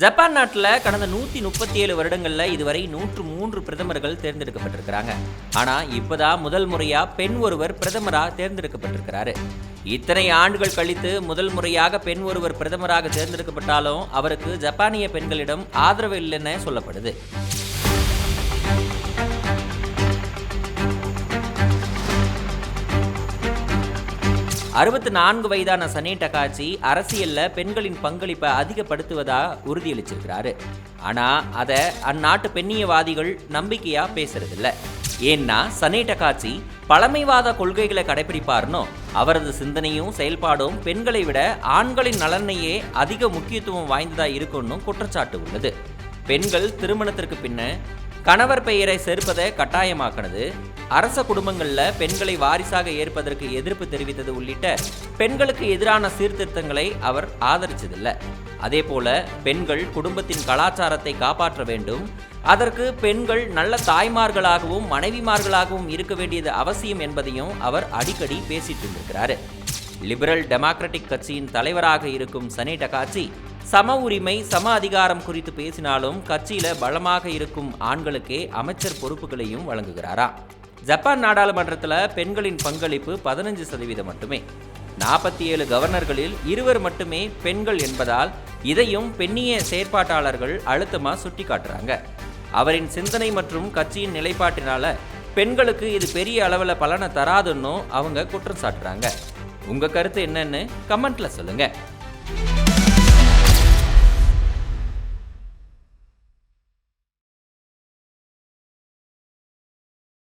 Japan நாட்டில் கடந்த நூற்றி முப்பத்தி ஏழு வருடங்களில் இதுவரை நூற்று மூன்று பிரதமர்கள் தேர்ந்தெடுக்கப்பட்டிருக்கிறாங்க. ஆனால் இப்போதான் முதல் முறையாக பெண் ஒருவர் பிரதமராக தேர்ந்தெடுக்கப்பட்டிருக்கிறாரு. இத்தனை ஆண்டுகள் கழித்து முதல் முறையாக பெண் ஒருவர் பிரதமராக தேர்ந்தெடுக்கப்பட்டாலும் அவருக்கு ஜப்பானிய பெண்களிடம் ஆதரவு இல்லைன்னு சொல்லப்படுது. அறுபத்தி நான்கு வயதான சனே டகாச்சி அரசியல்ல பெண்களின் பங்களிப்பை அதிகப்படுத்துவதா உறுதியளிச்சிருக்கிறாரு. ஆனா அதை அந்நாட்டு பெண்ணியவாதிகள் நம்பிக்கையா பேசுறதில்ல. ஏன்னா சனே டகாச்சி பழமைவாத கொள்கைகளை கடைபிடிப்பார்னோ அவரது சிந்தனையும் செயல்பாடும் பெண்களை விட ஆண்களின் நலனையே அதிக முக்கியத்துவம் வாய்ந்ததா இருக்கும்னு குற்றச்சாட்டு உள்ளது. பெண்கள் திருமணத்திற்கு பின்ன கணவர் பெயரை சேர்ப்பதை கட்டாயமாக்கினது. அரச குடும்பங்களில் பெண்களை வாரிசாக ஏற்பதற்கு எதிர்ப்பு தெரிவித்தது உள்ளிட்ட பெண்களுக்கு எதிரான சீர்திருத்தங்களை அவர் ஆதரிச்சதில்லை. அதே போல பெண்கள் குடும்பத்தின் கலாச்சாரத்தை காப்பாற்ற வேண்டும். அதற்கு பெண்கள் நல்ல தாய்மார்களாகவும் மனைவிமார்களாகவும் இருக்க வேண்டியது அவசியம் என்பதையும் அவர் அடிக்கடி பேசிட்டு இருந்திருக்கிறாரு. லிபரல் டெமோக்ராட்டிக் கட்சியின் தலைவராக இருக்கும் சனி டகாச்சி சம உரிமை சம அதிகாரம் குறித்து பேசினாலும் கட்சியில பலமாக இருக்கும் ஆண்களுக்கே அமைச்சர் பொறுப்புகளையும் வழங்குகிறாரா? ஜப்பான் நாடாளுமன்றத்தில் பெண்களின் பங்களிப்பு பதினஞ்சு சதவீதம் மட்டுமே. நாற்பத்தி ஏழு கவர்னர்களில் இருவர் மட்டுமே பெண்கள் என்பதால் இதையும் பெண்ணிய செயற்பாட்டாளர்கள் அழுத்தமாக சுட்டி காட்டுறாங்க அவரின் சிந்தனை மற்றும் கட்சியின் நிலைப்பாட்டினால பெண்களுக்கு இது பெரிய அளவில் பலனை தராதுன்னு அவங்க குற்றம் சாட்டுறாங்க. உங்க கருத்து என்னன்னு கமெண்ட்ல சொல்லுங்க.